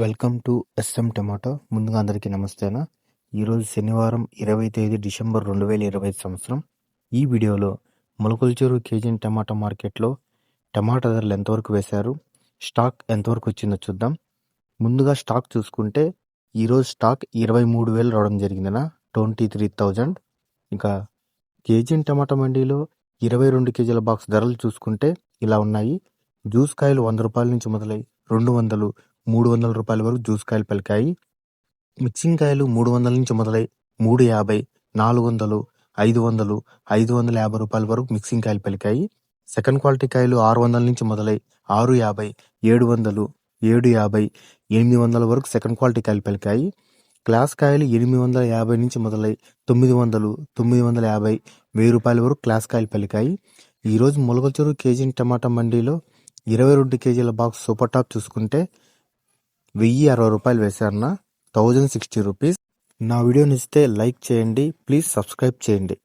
Welcome to S M tomato. ముందుగా అందరికీ నమస్తేనా? ఈరోజు శనివారం ఇరవై తేదీ డిసెంబర్ రెండు వేల ఇరవై సంవత్సరం. ఈ వీడియోలో మొలకల్చూరు కేజీ టమాటా మార్కెట్లో టమాటా ధరలు ఎంతవరకు వేశారు స్టాక్ ఎంతవరకు వచ్చిందో చూద్దాం. ముందుగా స్టాక్ చూసుకుంటే ఈరోజు స్టాక్ ఇరవై మూడు వేలు రావడం జరిగిందనా ట్వంటీ త్రీ థౌజండ్. ఇంకా కేజీ టమాటా మండీలో ఇరవై రెండు కేజీల బాక్స్ ధరలు చూసుకుంటే ఇలా ఉన్నాయి. జ్యూస్ కాయలు వంద రూపాయల నుంచి మొదలై రెండు వందలు మూడు వందల రూపాయల వరకు జ్యూస్ కాయలు పలికాయి. మిక్సింగ్ కాయలు మూడు వందల నుంచి మొదలై మూడు యాభై నాలుగు వందలు ఐదు వందలు ఐదు వందల యాభై రూపాయల వరకు మిక్సింగ్ కాయలు పలికాయి. సెకండ్ క్వాలిటీ కాయలు ఆరు వందల నుంచి మొదలై ఆరు యాభై ఏడు వందలు ఏడు యాభై ఎనిమిది వందల వరకు సెకండ్ క్వాలిటీ కాయలు పలికాయి. క్లాస్ కాయలు ఎనిమిది వందల యాభై నుంచి మొదలై తొమ్మిది వందలు తొమ్మిది వందల యాభై వెయ్యి రూపాయల వరకు క్లాస్ కాయలు పలికాయి. ఈరోజు మొలకల్చూరు కేజీ టమాటా మండీలో ఇరవై రెండు కేజీల బాక్స్ సూపర్ టాప్ చూసుకుంటే వెయ్యి అరవై రూపాయలు వేశారన్న థౌజండ్ సిక్స్టీ రూపీస్ నా వీడియో నచ్చితే లైక్ చేయండి ప్లీజ్ సబ్స్క్రైబ్ చేయండి.